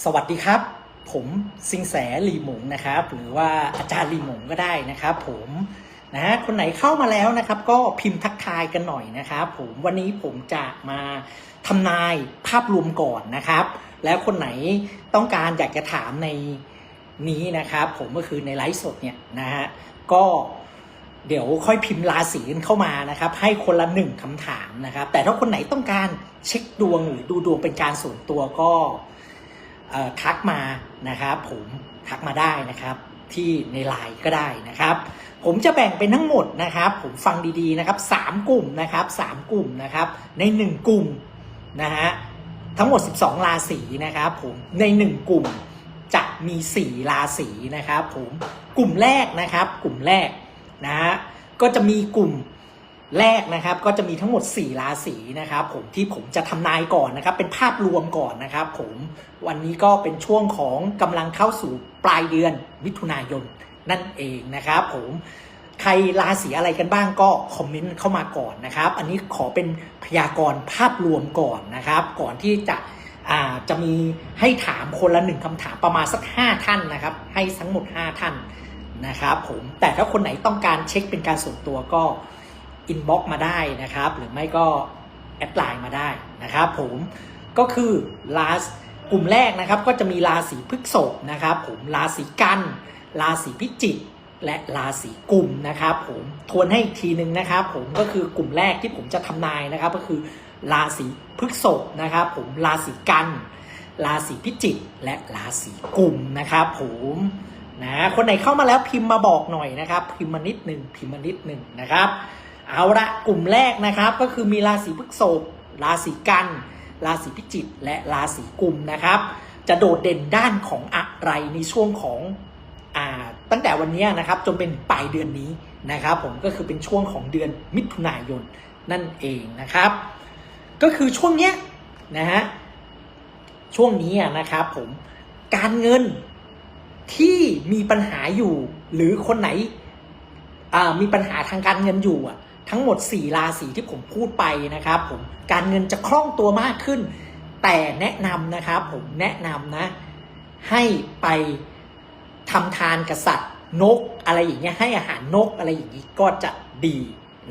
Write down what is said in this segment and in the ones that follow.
สวัสดีครับ ผมสิงแสหลีหมงนะครับ หรือว่าอาจารย์หลีหมงก็ได้นะครับผมนะฮะคนไหนเข้ามาแล้วนะครับ ก็พิมพ์ทักทายกันหน่อยนะครับ ผมวันนี้ผมจะมาทำนายภาพรวมก่อนนะครับ แล้วคนไหนต้องการอยากจะถามในนี้นะครับ ผมก็คือในไลฟ์สดเนี่ยนะฮะก็เดี๋ยวค่อยพิมพ์ราศีกันเข้ามานะครับ ให้คนละหนึ่งคำถามนะครับ แต่ถ้าคนไหนต้องการเช็คดวงหรือดูดวงเป็นการส่วนตัวก็ ทักมานะครับ ผมทักมาได้นะครับ ที่ในไลน์ก็ได้นะครับ ผมจะแบ่งเป็นทั้งหมดนะครับ ผมฟังดีๆนะครับสามกลุ่มนะครับสามกลุ่มนะครับ ในหนึ่งกลุ่มนะฮะทั้งหมด 12 ราศีนะครับ ผมในหนึ่งกลุ่มจะมี 4 ราศีนะครับ ผมกลุ่มแรกนะครับ กลุ่มแรกนะฮะก็จะมีกลุ่ม แรกนะครับก็จะมีทั้งหมด 4 ราศีนะครับผมที่ผมจะทำนายก่อนนะครับ เป็นภาพรวมก่อนนะครับ ผมวันนี้ก็เป็นช่วงของกำลังเข้าสู่ปลายเดือนมิถุนายนนั่นเองนะครับผมใครราศีอะไรกันบ้างก็คอมเมนต์เข้ามาก่อนนะครับ อันนี้ขอเป็นพยากรณ์ภาพรวมก่อนนะครับ ก่อนที่จะจะมีให้ถามคนละหนึ่งคำถามประมาณสัก 5 ท่านนะครับ ให้ทั้งหมด 5 ท่านนะครับผมแต่ถ้าคนไหนต้องการเช็คเป็นการส่วนตัวก็ อินบ็อกมาได้นะครับ หรือไม่ก็แอดไลน์มาได้นะครับผมก็คือราศกลุ่มแรกนะครับก็จะมีราศีพฤษภนะครับ ผมราศีกัน ราศีพิจิกและราศีกุมนะครับผมทวนให้อีกทีนึงนะครับผมก็คือกลุ่มแรกที่ผมจะทำนายนะครับ ก็คือราศีพฤษภนะครับ ผมราศีกันราศีพิจิกและราศีกุมนะครับผมนะคนไหนเข้ามาแล้วพิมพ์มาบอกหน่อยนะครับ พิมพ์มานิดหนึ่งพิมพ์มานิดหนึ่งนะครับ เอาละกลุ่มแรกนะครับก็คือมีราศีพฤษภราศีกันราศีพิจิกและราศีกุมนะครับ จะโดดเด่นด้านของอะไรในช่วงของอ่าตั้งแต่วันนี้นะครับจนเป็นปลายเดือนนี้นะครับ ผมก็คือเป็นช่วงของเดือนมิถุนายนนั่นเองนะครับ ก็คือช่วงเนี้ยนะฮะช่วงนี้นะครับผมการเงินที่มีปัญหาอยู่ หรือคนไหนมีปัญหาทางการเงินอยู่อะ ทั้งหมด 4 ราศีที่ผมพูดไปนะครับผมการเงินจะคล่องตัวมากขึ้น แต่แนะนำนะครับผมแนะนำนะ ให้ไปทำทานกับสัตว์นกอะไรอย่างเงี้ยให้อาหารนกอะไรอย่างนี้ก็จะดี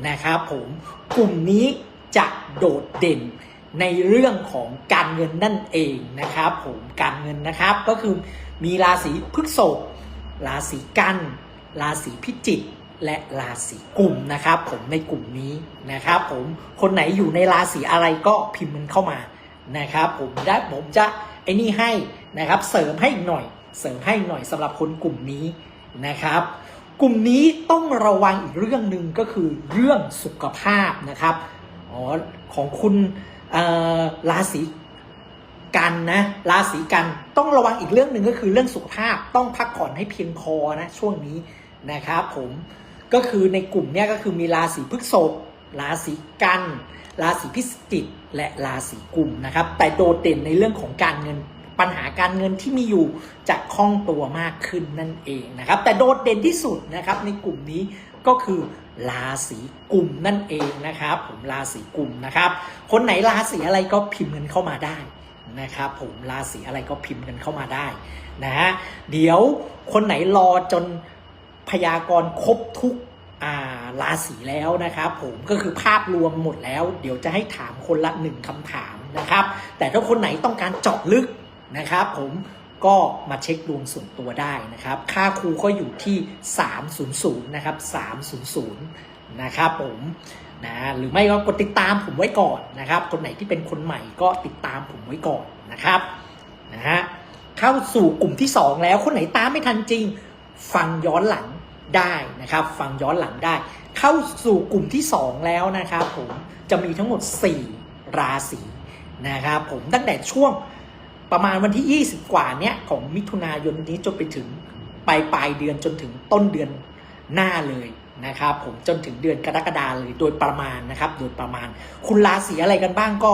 นะครับผมกลุ่มนี้จะโดดเด่นในเรื่องของการเงินนั่นเองนะครับผมการเงินนะครับก็คือมีราศีพฤษภราศีกัน ราศีพิจิก และราศีกุมนะครับ ผมในกลุ่มนี้นะครับ ผมคนไหนอยู่ในราศีอะไรก็พิมพ์มันเข้ามานะครับ ผมได้ผมจะไอ้นี่ให้นะครับ เสริมให้อีกหน่อย เสริมให้หน่อยสำหรับคนกลุ่มนี้นะครับ กลุ่มนี้ต้องระวังอีกเรื่องหนึ่งก็คือเรื่องสุขภาพนะครับอ๋อของคุณราศีกันนะราศีกันต้องระวังอีกเรื่องหนึ่งก็คือเรื่องสุขภาพต้องพักผ่อนให้เพียงพอนะช่วงนี้นะครับผม ก็คือในกลุ่มเนี้ยก็คือมีราศีพฤษภราศีกันราศีพิจิกและราศีกุมนะครับ แต่โดดเด่นในเรื่องของการเงินปัญหาการเงินที่มีอยู่จะคล่องตัวมากขึ้นนั่นเองนะครับ แต่โดดเด่นที่สุดนะครับในกลุ่มนี้ก็คือราศีกุมนั่นเองนะครับ ผมราศีกุมนะครับ คนไหนราศีอะไรก็พิมพ์เงินเข้ามาได้นะครับ ผมราศีอะไรก็พิมพ์กันเข้ามาได้นะฮะเดี๋ยวคนไหนรอจน พยากรณ์ครบทุกราศีแล้วนะครับ ผมก็คือภาพรวมหมดแล้ว เดี๋ยวจะให้ถามคนละหนึ่งคำถามนะครับ แต่ถ้าคนไหนต้องการเจาะลึกนะครับ ผมก็มาเช็คดวงส่วนตัวได้นะครับ ค่าครูก็อยู่ที่ 300นะครับ300นะครับผมนะหรือไม่ก็กดติดตามผมไว้ก่อนนะครับ คนไหนที่เป็นคนใหม่ก็ติดตามผมไว้ก่อนนะครับนะฮะเข้าสู่กลุ่มที่ 2 แล้วคนไหนตามไม่ทันจริง ฟังย้อนหลังได้นะครับ ฟังย้อนหลังได้ เข้าสู่กลุ่มที่ 2 แล้วนะครับผมจะมีทั้งหมด 4 ราศีนะครับผมตั้งแต่ช่วงประมาณวันที่ 20 กว่าเนี้ยของมิถุนายนนี้จนไปถึงปลายปลายเดือนจนถึงต้นเดือนหน้าเลยนะครับผมจนถึงเดือนกรกฎาเลยโดยประมาณนะครับ โดยประมาณ คุณราศีอะไรกันบ้างก็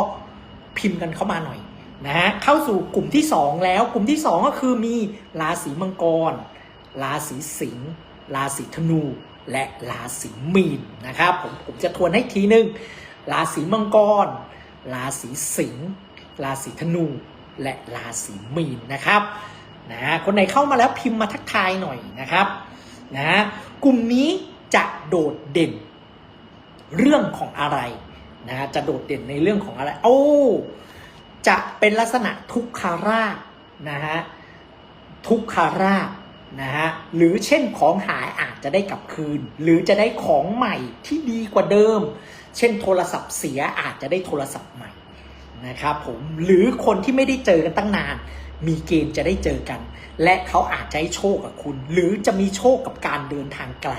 พิมพ์กันเข้ามาหน่อยนะฮะเข้าสู่กลุ่มที่ 2 แล้วกลุ่มที่ 2 ก็คือมีราศีมังกร ราศีสิงห์ราศีธนู และราศีมีนนะครับผมผมจะทวนให้ทีหนึ่งราศีมังกร ราศีสิงห์ราศีธนู และราศีมีนนะครับนะคนไหนเข้ามาแล้วพิมพ์มาทักทายหน่อยนะครับนะกลุ่มนี้จะโดดเด่นเรื่องของอะไรนะจะโดดเด่นในเรื่องของอะไร โอ้ จะเป็นลักษณะทุกขารานะฮะทุกขาราบ นะฮะหรือเช่นของหายอาจจะได้กลับคืน หรือจะได้ของใหม่ที่ดีกว่าเดิม เช่นโทรศัพท์เสียอาจจะได้โทรศัพท์ใหม่นะครับผมหรือคนที่ไม่ได้เจอกันตั้งนาน มีเกณฑ์จะได้เจอกัน และเขาอาจจะให้โชคกับคุณ หรือจะมีโชคกับการเดินทางไกล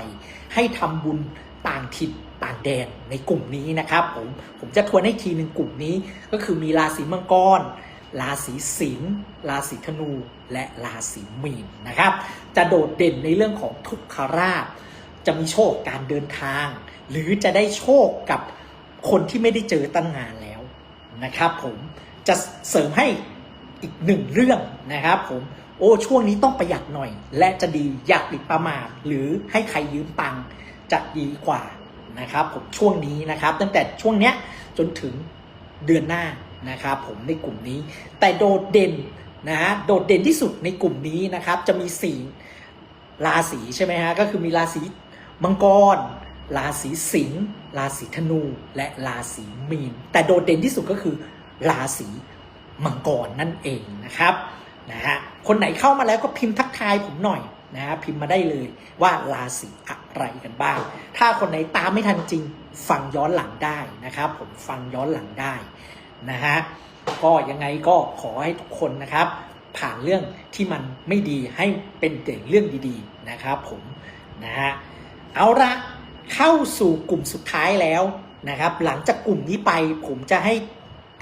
ให้ทำบุญต่างถิ่นต่างแดนในกลุ่มนี้นะครับผมผมจะทวนให้ทีหนึ่งกลุ่มนี้ก็คือมีราศีมังกร ราศีสิงห์ราศีธนูและราศีมีนนะครับ จะโดดเด่นในเรื่องของทุกขราบจะมีโชคการเดินทาง หรือจะได้โชคกับคนที่ไม่ได้เจอตั้งนานแล้วนะครับผมจะเสริมให้อีกหนึ่งเรื่องนะครับผมโอ้ช่วงนี้ต้องประหยัดหน่อย และจะดีอยากปิดประมาทหรือให้ใครยืมตังจะดีกว่านะครับผมช่วงนี้นะครับ ตั้งแต่ช่วงเนี้ยจนถึงเดือนหน้า นะครับผมในกลุ่มนี้ แต่โดดเด่นนะฮะโดดเด่นที่สุดในกลุ่มนี้นะครับ จะมีสี่ราศีใช่ไหมฮะก็คือมีราศีมังกร ราศีสิงห์ราศีธนูและราศีมีน แต่โดดเด่นที่สุดก็คือ ราศีมังกรนั่นเองนะครับนะฮะคนไหนเข้ามาแล้วก็พิมพ์ทักทายผมหน่อยนะฮะพิมพ์มาได้เลยว่าราศีอะไรกันบ้าง ถ้าคนไหนตามไม่ทันจริง ฟังย้อนหลังได้นะครับ ผมฟังย้อนหลังได้ นะฮะก็ยังไงก็ขอให้ทุกคนนะครับ ผ่านเรื่องที่มันไม่ดีให้เป็นแต่เรื่องดีๆนะครับผมนะฮะเอาละเข้าสู่กลุ่มสุดท้ายแล้วนะครับ หลังจากกลุ่มนี้ไปผมจะให้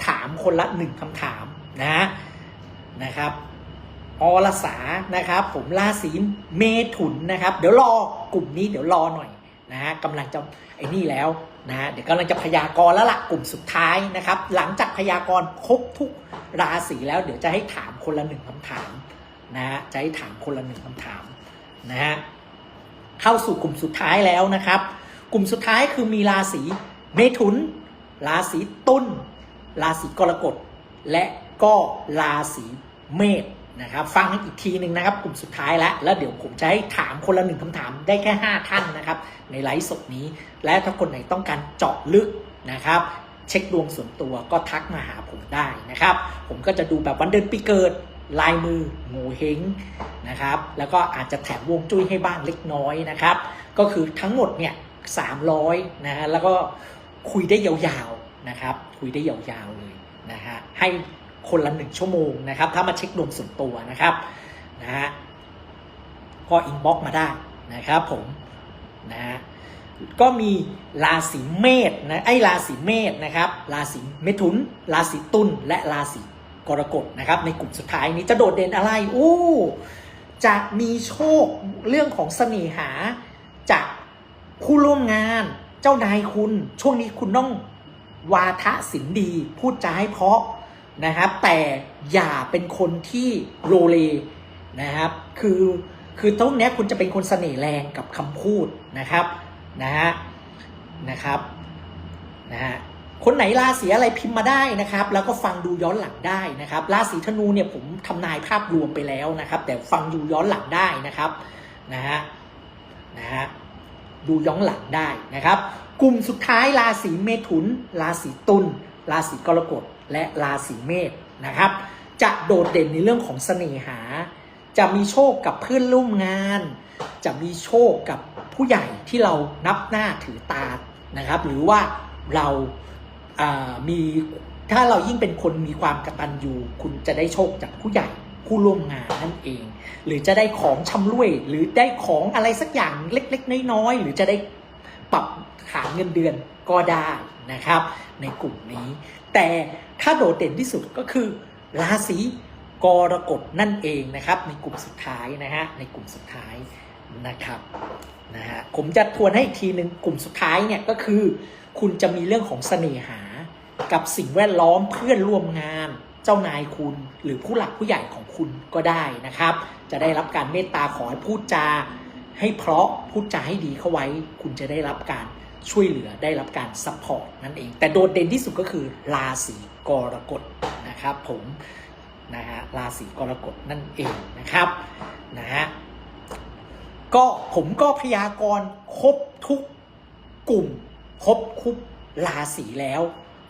ถามคนละหนึ่งคำถามนะนะครับอรสานะครับ ผมราศีเมถุนนะครับ เดี๋ยวรอกลุ่มนี้เดี๋ยวรอหน่อยนะฮะกำลังจะไอ้นี่แล้ว นะฮะเดี๋ยวกำลังจะพยากรณ์แล้วล่ะกลุ่มสุดท้ายนะครับ หลังจากพยากรณ์ครบทุกราศีแล้วเดี๋ยวจะให้ถามคนละหนึ่งคำถามนะฮะจะให้ถามคนละหนึ่งคำถามนะฮะเข้าสู่กลุ่มสุดท้ายแล้วนะครับ กลุ่มสุดท้ายคือมีราศีเมถุน ราศีตุลราศีกรกฎและก็ราศีเมษ นะครับฟังอีกทีหนึ่งนะครับกลุ่มสุดท้ายแล้วแล้วเดี๋ยวผมจะให้ถามคนละหนึ่งคำถามได้แค่ 5 ท่านนะครับ ในไลฟ์สดนี้ และถ้าคนไหนต้องการเจาะลึกนะครับเช็คดวงส่วนตัวก็ทักมาหาผมได้นะครับ ผมก็จะดูแบบวันเดือนปีเกิด ลายมือโงเฮงนะครับ แล้วก็อาจจะแถมวงจุ้ยให้บ้างเล็กน้อยนะครับ ก็คือทั้งหมดเนี่ย300นะฮะแล้วก็คุยได้ยาวๆนะครับ คุยได้ยาวๆเลยนะฮะให้ คนละหนึ่งชั่วโมงนะครับ ถ้ามาเช็คดวงส่วนตัวนะครับนะฮะก็อินบ็อกมาได้นะครับผมนะฮะก็มีราศีเมษนะไอ้ราศีเมษนะครับราศีเมถุน ราศีตุลและราศีกรกฎนะครับในกลุ่มสุดท้ายนี้จะโดดเด่นอะไรอู้จะมีโชคเรื่องของเสน่หาจากผู้ร่วมงานเจ้านายคุณ ช่วงนี้คุณต้องวาทะสินดี พูดจาให้เพราะ นะครับแต่อย่าเป็นคนที่โลเลนะครับคือคือตรงนี้คุณจะเป็นคนเสน่ห์แรงกับคำพูดนะครับนะฮะนะครับนะฮะคนไหนราศีอะไรพิมพ์มาได้นะครับ แล้วก็ฟังดูย้อนหลังได้นะครับราศีธนูเนี่ยผมทำนายภาพรวมไปแล้วนะครับ แต่ฟังดูย้อนหลังได้นะครับนะฮะนะฮะดูย้อนหลังได้นะครับ กลุ่มสุดท้ายราศีเมถุน ราศีตุลราศีกรกฎ และราศีเมษนะครับ จะโดดเด่นในเรื่องของเสน่หา จะมีโชคกับเพื่อนร่วมงาน จะมีโชคกับผู้ใหญ่ที่เรานับหน้าถือตานะครับ หรือว่าเราอ่ามีถ้าเรายิ่งเป็นคนมีความกระตัญญูคุณจะได้โชคจากผู้ใหญ่ผู้ร่วมงานนั่นเอง หรือจะได้ของชำร่วย หรือได้ของอะไรสักอย่างเล็ก ๆ น้อยๆหรือจะได้ปรับขาเงินเดือนก็ได้นะครับ ในกลุ่มนี้ แต่ถ้าโดดเด่นที่สุดก็คือราศีกรกฎนั่นเองนะครับ ในกลุ่มสุดท้ายนะฮะในกลุ่มสุดท้ายนะครับนะฮะผมจะทวนให้อีกทีหนึ่งกลุ่มสุดท้ายเนี่ยก็คือ คุณจะมีเรื่องของเสน่หา กับสิ่งแวดล้อมเพื่อนร่วมงาน เจ้านายคุณหรือผู้หลักผู้ใหญ่ของคุณก็ได้นะครับ จะได้รับการเมตตาขอให้พูดจา ให้เพราะพูดจาให้ดีเข้าไว้ คุณจะได้รับการ ช่วยเหลือได้รับการซัพพอร์ตนั่นเอง แต่โดดเด่นที่สุดก็คือราศีกรกฎนะครับผมนะฮะราศีกรกฎนั่นเองนะครับนะฮะก็ผมก็พยากรณ์ครบทุกกลุ่มครบคุบราศีแล้ว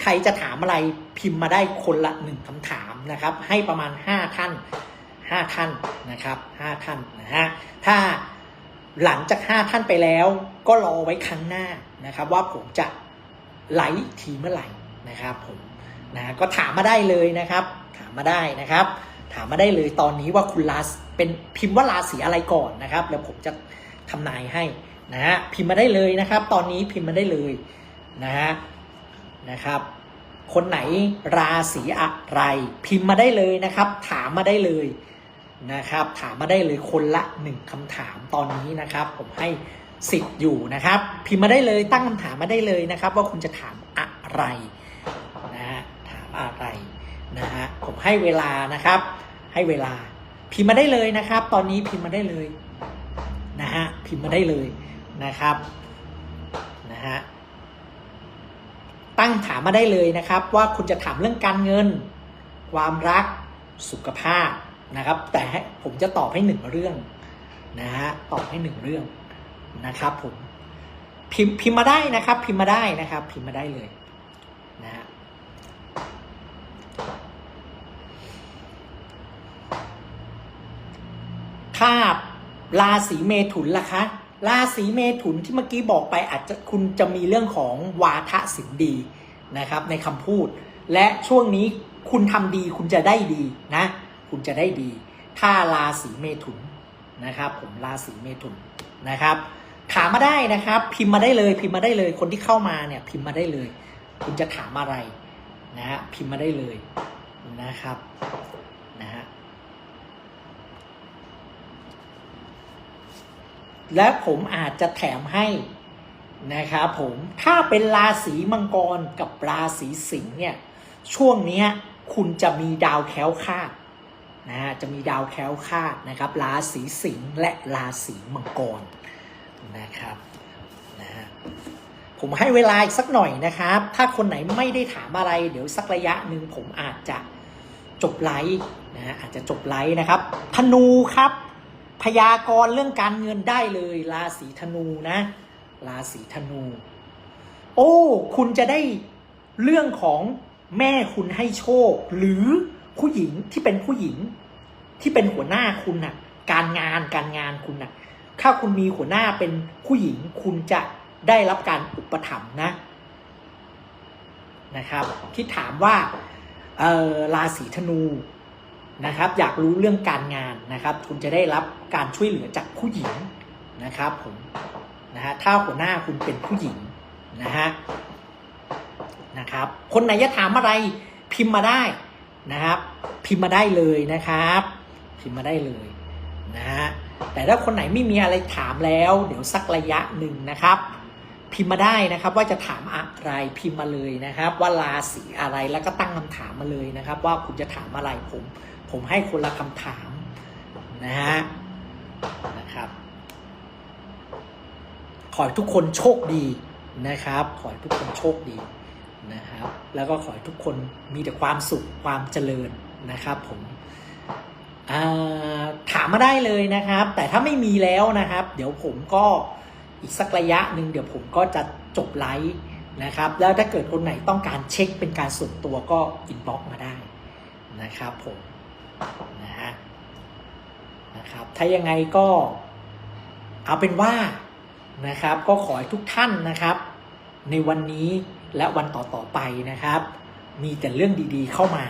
ใครจะถามอะไรพิมพ์มาได้คนละหนึ่งคำถามนะครับ ให้ประมาณ 5 ท่าน 5 ท่านนะครับ 5 ท่านนะฮะถ้า หลังจาก 5 ท่านไปแล้ว ก็รอไว้ครั้งหน้านะครับ ว่าผมจะไลฟ์ทีเมื่อไหร่นะครับผมนะก็ถามมาได้เลยนะครับ ถามมาได้นะครับ ถามมาได้เลยตอนนี้ว่าคุณราศเป็นพิมพ์ว่าราศีอะไรก่อนนะครับ แล้วผมจะทำนายให้นะฮะพิมพ์มาได้เลยนะครับ ตอนนี้พิมพ์มาได้เลยนะฮะนะครับ คนไหนราศีอะไรพิมพ์มาได้เลยนะครับ ถามมาได้เลย นะครับ ถามมาได้เลยคนละหนึ่งคำถามตอนนี้นะครับ ผมให้สิทธิ์อยู่นะครับ พิมพ์มาได้เลยตั้งคำถามมาได้เลยนะครับ ว่าคุณจะถามอะไรนะฮะถามอะไรนะฮะผมให้เวลานะครับ ให้เวลาพิมพ์มาได้เลยนะครับ ตอนนี้พิมพ์มาได้เลยนะฮะพิมพ์มาได้เลยนะครับนะฮะตั้งถามมาได้เลยนะครับ ว่าคุณจะถามเรื่องการเงิน ความรักสุขภาพ นะครับ แต่ผมจะตอบให้หนึ่งเรื่องนะฮะตอบให้หนึ่งเรื่องนะครับผมพิมพ์พิมพ์มาได้นะครับ พิมพ์มาได้นะครับ พิมพ์มาได้เลยนะฮะถ้าราศีเมถุนล่ะคะราศีเมถุนที่เมื่อกี้บอกไปอาจจะคุณจะมีเรื่องของวาทศิลป์ดีนะครับ ในคำพูด และช่วงนี้คุณทำดีคุณจะได้ดีนะ คุณจะได้ดี ถ้าราศีเมถุนนะครับผมราศีเมถุนนะครับ ถามมาได้นะครับ พิมพ์มาได้เลย พิมพ์มาได้เลย คนที่เข้ามาเนี่ยพิมพ์มาได้เลย คุณจะถามอะไรนะฮะพิมพ์มาได้เลยนะครับนะฮะและผมอาจจะแถมให้นะครับผมถ้าเป็นราศีมังกรกับราศีสิงห์เนี่ยช่วงนี้คุณจะมีดาวแค้วคาด นะฮะจะมีดาวแคล้วคาดนะครับราศีสิงห์และราศีมังกรนะครับนะฮะผมให้เวลาอีกสักหน่อยนะครับ ถ้าคนไหนไม่ได้ถามอะไร เดี๋ยวสักระยะหนึ่งผมอาจจะจบไลฟ์นะฮะอาจจะจบไลฟ์นะครับ ธนูครับพยากรณ์เรื่องการเงินได้เลย ราศีธนูนะ ราศีธนู โอ้ คุณจะได้เรื่องของแม่คุณให้โชค หรือ ผู้หญิงที่เป็นผู้หญิงที่เป็นหัวหน้าคุณน่ะ การงานการงานคุณน่ะ ถ้าคุณมีหัวหน้าเป็นผู้หญิงคุณจะได้รับการอุปถัมภ์นะนะครับ ที่ถามว่าเออราศีธนูนะครับ อยากรู้เรื่องการงานนะครับ คุณจะได้รับการช่วยเหลือจากผู้หญิงนะครับผมนะฮะถ้าหัวหน้าคุณเป็นผู้หญิงนะฮะนะครับ คนไหนจะถามอะไรพิมพ์มาได้ นะครับ พิมพ์มาได้เลยนะครับ พิมพ์มาได้เลยนะฮะแต่ถ้าคนไหนไม่มีอะไรถามแล้ว เดี๋ยวสักระยะหนึ่งนะครับ พิมพ์มาได้นะครับ ว่าจะถามอะไรพิมพ์มาเลยนะครับ ว่าราศีอะไรแล้วก็ตั้งคำถามมาเลยนะครับ ว่าคุณจะถามอะไรผม ผมให้คนละคำถามนะฮะนะครับขอให้ทุกคนโชคดีนะครับ ขอให้ทุกคนโชคดี นะครับ แล้วก็ขอให้ทุกคนมีแต่ความสุขความเจริญนะครับผมถามมาได้เลยนะครับ แต่ถ้าไม่มีแล้วนะครับ เดี๋ยวผมก็อีกสักระยะหนึ่งเดี๋ยวผมก็จะจบไลฟ์นะครับ แล้วถ้าเกิดคนไหนต้องการเช็คเป็นการส่วนตัวก็อินบ็อกมาได้นะครับผมนะฮะนะครับ ถ้ายังไงก็เอาเป็นว่านะครับ ก็ขอให้ทุกท่านนะครับ ในวันนี้ และวันต่อๆไปนะครับ มีแต่เรื่องดีๆเข้ามา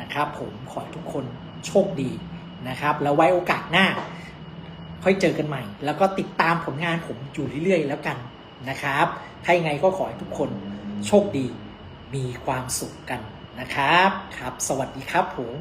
นะครับ ผมขอให้ทุกคนโชคดีนะครับ แล้วไว้โอกาสหน้า ค่อยเจอกันใหม่ แล้วก็ติดตามผลงานผมอยู่เรื่อยๆ แล้วกันนะครับ ถ้ายังไงก็ขอให้ทุกคนโชคดีมีความสุขกันนะครับ ครับ สวัสดีครับผม